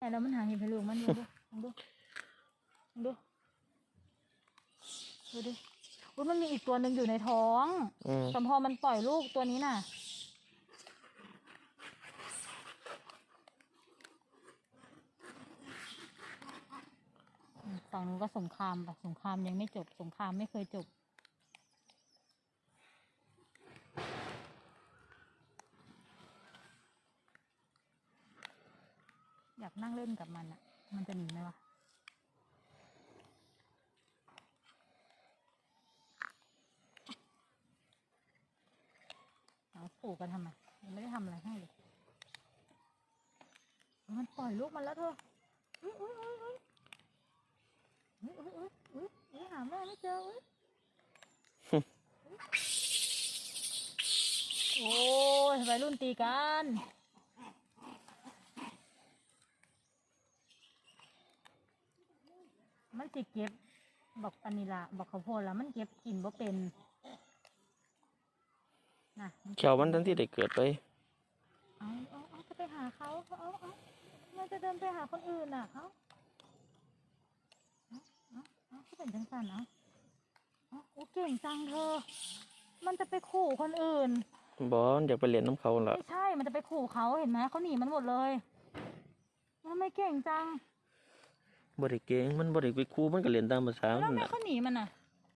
แต่แล้วมันหาเห็ดให้ลูกมันดูดูดูดูดูดิอุ๊ยมันมีอีกตัวหนึ่งอยู่ในท้องอืมแต่พอมันปล่อยลูกตัวนี้น่ะอืมฝั่งนู้นก็สงครามปะสงครามยังไม่จบ สงครามไม่เคยจบ อยากนั่งเล่นกับมันอะมันจะหนีไหมวะเอาผูกกันทำไมยังไม่ได้ทำอะไรให้เลย มันปล่อยลูกมันแล้วเธออุ้ยอุ้ยอุ้ยอุ้ยอุ้ยอุ้ยอุ้ยอุ้ยอุ้ยหาแม่ไม่เจออุ้ยโอ้ยวัยรุ่นตีกัน มันสิเก็บบอกอันนี้ละบอกข้าวโพดแล้วมันเก็บกินบ่เป็นน่ะมันแขวมันทันที่ได้เกิดไปเอาเอาเอาจะไปหาเขาเอาเอาเอามันจะเดินไปหาคนอื่นอะเอาเอาเอาเอาเขาเป็นจังสันเอาเอาโอ้เก่งจังเธอ มันจะไปขู่คนอื่นบอลอยากไปเรียนน้ำเขาล่ะไม่ใช่ มันจะไปขู่เขาเห็นไหมเขาหนีมันหมดเลยมันไม่เก่งจัง บริเกงมันบริไปคูมันก็เรียนตามภาษาแล้วมัทำไมน่ะเขาหนีมันอะ